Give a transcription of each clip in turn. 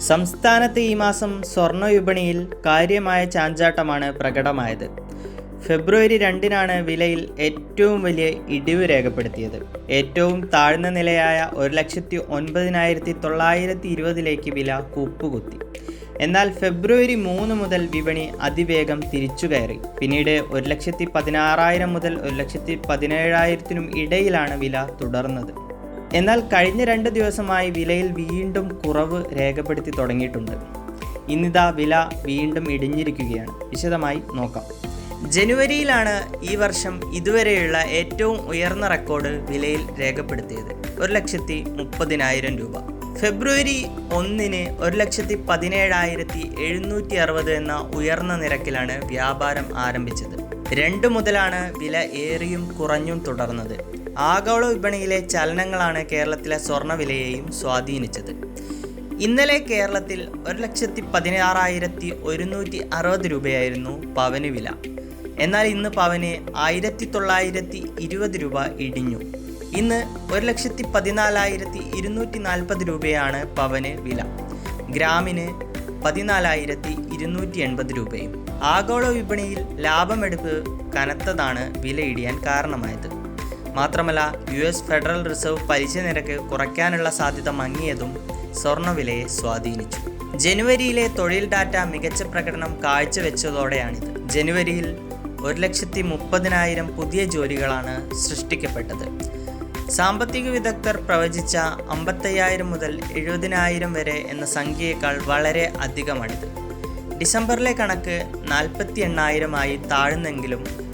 സംസ്ഥാനത്ത് ഈ മാസം സ്വർണ വിപണിയിൽ കാര്യമായ ചാഞ്ചാട്ടമാണ് പ്രകടമായത്. ഫെബ്രുവരി രണ്ടിനാണ് വിലയിൽ ഏറ്റവും വലിയ ഇടിവ് രേഖപ്പെടുത്തിയത്. ഏറ്റവും താഴ്ന്ന നിലയായ ഒരു ലക്ഷത്തി ഒൻപതിനായിരത്തി തൊള്ളായിരത്തി ഇരുപതിലേക്ക് വില കുപ്പുകുത്തി. എന്നാൽ ഫെബ്രുവരി മൂന്ന് മുതൽ വിപണി അതിവേഗം തിരിച്ചു കയറി. പിന്നീട് ഒരു ലക്ഷത്തി പതിനാറായിരം മുതൽ ഒരു ലക്ഷത്തി പതിനേഴായിരത്തിനും ഇടയിലാണ് വില തുടർന്നത്. എന്നാൽ കഴിഞ്ഞ രണ്ട് ദിവസമായി വിലയിൽ വീണ്ടും കുറവ് രേഖപ്പെടുത്തി തുടങ്ങിയിട്ടുണ്ട്. ഇന്നിതാ വില വീണ്ടും ഇടിഞ്ഞിരിക്കുകയാണ്. വിശദമായി നോക്കാം. ജനുവരിയിലാണ് ഈ വർഷം ഇതുവരെയുള്ള ഏറ്റവും ഉയർന്ന റെക്കോർഡ് വിലയിൽ രേഖപ്പെടുത്തിയത്. ഒരു ലക്ഷത്തി മുപ്പതിനായിരം രൂപ. ഫെബ്രുവരി ഒന്നിന് ഒരു ലക്ഷത്തി പതിനേഴായിരത്തി എഴുന്നൂറ്റി അറുപത് എന്ന ഉയർന്ന നിരക്കിലാണ് വ്യാപാരം ആരംഭിച്ചത്. രണ്ട് മുതലാണ് വില ഏറിയും കുറഞ്ഞും തുടർന്നത്. ആഗോള വിപണിയിലെ ചലനങ്ങളാണ് കേരളത്തിലെ സ്വർണവിലയെയും സ്വാധീനിച്ചത്. ഇന്നലെ കേരളത്തിൽ ഒരു ലക്ഷത്തി പതിനാറായിരത്തി ഒരുന്നൂറ്റി അറുപത് രൂപയായിരുന്നു പവന് വില. എന്നാൽ ഇന്ന് പവന് ആയിരത്തി തൊള്ളായിരത്തി ഇരുപത് രൂപ ഇടിഞ്ഞു. ഇന്ന് ഒരു ലക്ഷത്തി പതിനാലായിരത്തി ഇരുന്നൂറ്റി നാൽപ്പത് രൂപയാണ് പവന് വില. ഗ്രാമിന് പതിനാലായിരത്തി ഇരുന്നൂറ്റി എൺപത് രൂപയും. ആഗോള വിപണിയിൽ ലാഭമെടുപ്പ് കനത്തതാണ് വില ഇടിയാൻ കാരണമായത്. മാത്രമല്ല യു എസ് ഫെഡറൽ റിസർവ് പലിശ നിരക്ക് കുറയ്ക്കാനുള്ള സാധ്യത മങ്ങിയതും സ്വർണവിലയെ സ്വാധീനിച്ചു. ജനുവരിയിലെ തൊഴിൽ ഡാറ്റ മികച്ച പ്രകടനം കാഴ്ചവെച്ചതോടെയാണിത്. ജനുവരിയിൽ ഒരു ലക്ഷത്തി മുപ്പതിനായിരം പുതിയ ജോലികളാണ് സൃഷ്ടിക്കപ്പെട്ടത്. സാമ്പത്തിക വിദഗ്ധർ പ്രവചിച്ച അമ്പത്തയ്യായിരം മുതൽ എഴുപതിനായിരം വരെ എന്ന സംഖ്യയേക്കാൾ വളരെ അധികമാണിത്. ഡിസംബറിലെ കണക്ക് നാൽപ്പത്തി എണ്ണായിരമായി താഴ്ന്നെങ്കിലും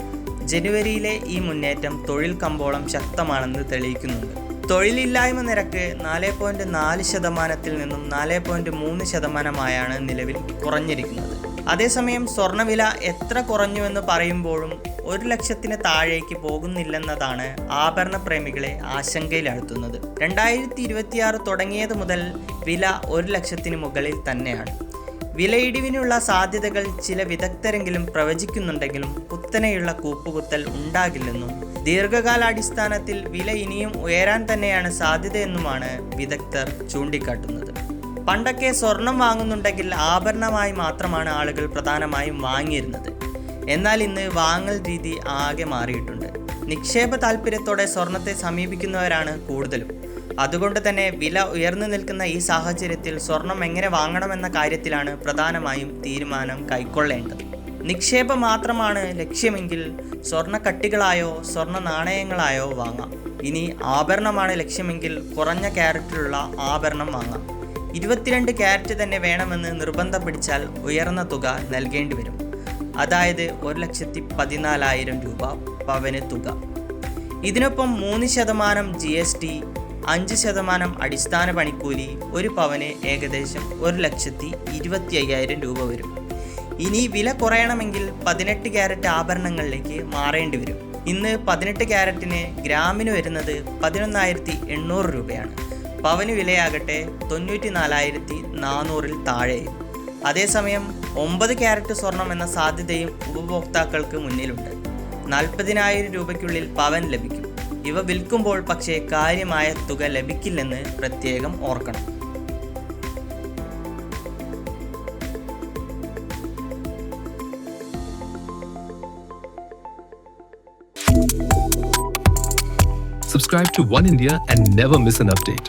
ജനുവരിയിലെ ഈ മുന്നേറ്റം തൊഴിൽ കമ്പോളം ശക്തമാണെന്ന് തെളിയിക്കുന്നുണ്ട്. തൊഴിലില്ലായ്മ നിരക്ക് നാല് പോയിന്റ് നാല് ശതമാനത്തിൽ നിന്നും നാല് പോയിന്റ് മൂന്ന് ശതമാനമായാണ് നിലവിൽ കുറഞ്ഞിരിക്കുന്നത്. അതേസമയം സ്വർണവില എത്ര കുറഞ്ഞുവെന്ന് പറയുമ്പോഴും ഒരു ലക്ഷത്തിന് താഴേക്ക് പോകുന്നില്ലെന്നതാണ് ആഭരണ പ്രേമികളെ ആശങ്കയിലാഴ്ത്തുന്നത്. രണ്ടായിരത്തി ഇരുപത്തിയാറ് തുടങ്ങിയത് മുതൽ വില ഒരു ലക്ഷത്തിന് മുകളിൽ തന്നെയാണ്. വിലയിടിവിനുള്ള സാധ്യതകൾ ചില വിദഗ്ധരെങ്കിലും പ്രവചിക്കുന്നുണ്ടെങ്കിലും കുത്തനെയുള്ള കൂപ്പുകുത്തൽ ഉണ്ടാകില്ലെന്നും ദീർഘകാലാടിസ്ഥാനത്തിൽ വില ഇനിയും ഉയരാൻ തന്നെയാണ് സാധ്യതയെന്നുമാണ് വിദഗ്ധർ ചൂണ്ടിക്കാട്ടുന്നത്. പണ്ടൊക്കെ സ്വർണം വാങ്ങുന്നുണ്ടെങ്കിൽ ആഭരണമായി മാത്രമാണ് ആളുകൾ പ്രധാനമായും വാങ്ങിയിരുന്നത്. എന്നാൽ ഇന്ന് വാങ്ങൽ രീതി ആകെ മാറിയിട്ടുണ്ട്. നിക്ഷേപ താല്പര്യത്തോടെ സ്വർണത്തെ സമീപിക്കുന്നവരാണ് കൂടുതലും. അതുകൊണ്ട് തന്നെ വില ഉയർന്നു നിൽക്കുന്ന ഈ സാഹചര്യത്തിൽ സ്വർണം എങ്ങനെ വാങ്ങണമെന്ന കാര്യത്തിലാണ് പ്രധാനമായും തീരുമാനം കൈക്കൊള്ളേണ്ടത്. നിക്ഷേപം മാത്രമാണ് ലക്ഷ്യമെങ്കിൽ സ്വർണ കട്ടികളായോ സ്വർണ നാണയങ്ങളായോ വാങ്ങാം. ഇനി ആഭരണമാണ് ലക്ഷ്യമെങ്കിൽ കുറഞ്ഞ ക്യാരറ്റിലുള്ള ആഭരണം വാങ്ങാം. ഇരുപത്തിരണ്ട് ക്യാരറ്റ് തന്നെ വേണമെന്ന് നിർബന്ധം പിടിച്ചാൽ ഉയർന്ന തുക നൽകേണ്ടി വരും. അതായത് ഒരു ലക്ഷത്തി പതിനാലായിരം രൂപ പവന് തുക. ഇതിനൊപ്പം മൂന്ന് ശതമാനം ജി എസ് ടി അഞ്ച് ശതമാനം അടിസ്ഥാന പണിക്കൂലി ഒരു പവന് ഏകദേശം ഒരു ലക്ഷത്തി ഇരുപത്തി അയ്യായിരം രൂപ വരും. ഇനി വില കുറയണമെങ്കിൽ പതിനെട്ട് ക്യാരറ്റ് ആഭരണങ്ങളിലേക്ക് മാറേണ്ടി വരും. ഇന്ന് പതിനെട്ട് ക്യാരറ്റിന് ഗ്രാമിന് വരുന്നത് പതിനൊന്നായിരത്തി എണ്ണൂറ് രൂപയാണ്. പവന് വിലയാകട്ടെ തൊണ്ണൂറ്റി നാലായിരത്തി നാനൂറിൽ താഴെ അതേസമയം ഒമ്പത് ക്യാരറ്റ് സ്വർണം എന്ന സാധ്യതയും ഉപഭോക്താക്കൾക്ക് മുന്നിലുണ്ട്. നാൽപ്പതിനായിരം രൂപയ്ക്കുള്ളിൽ പവൻ ലഭിക്കും. ഇവ വിൽക്കുമ്പോൾ പക്ഷേ കാര്യമായ തുക ലഭിക്കില്ലെന്ന് പ്രത്യേകം ഓർക്കണം Subscribe to One India and never miss an update.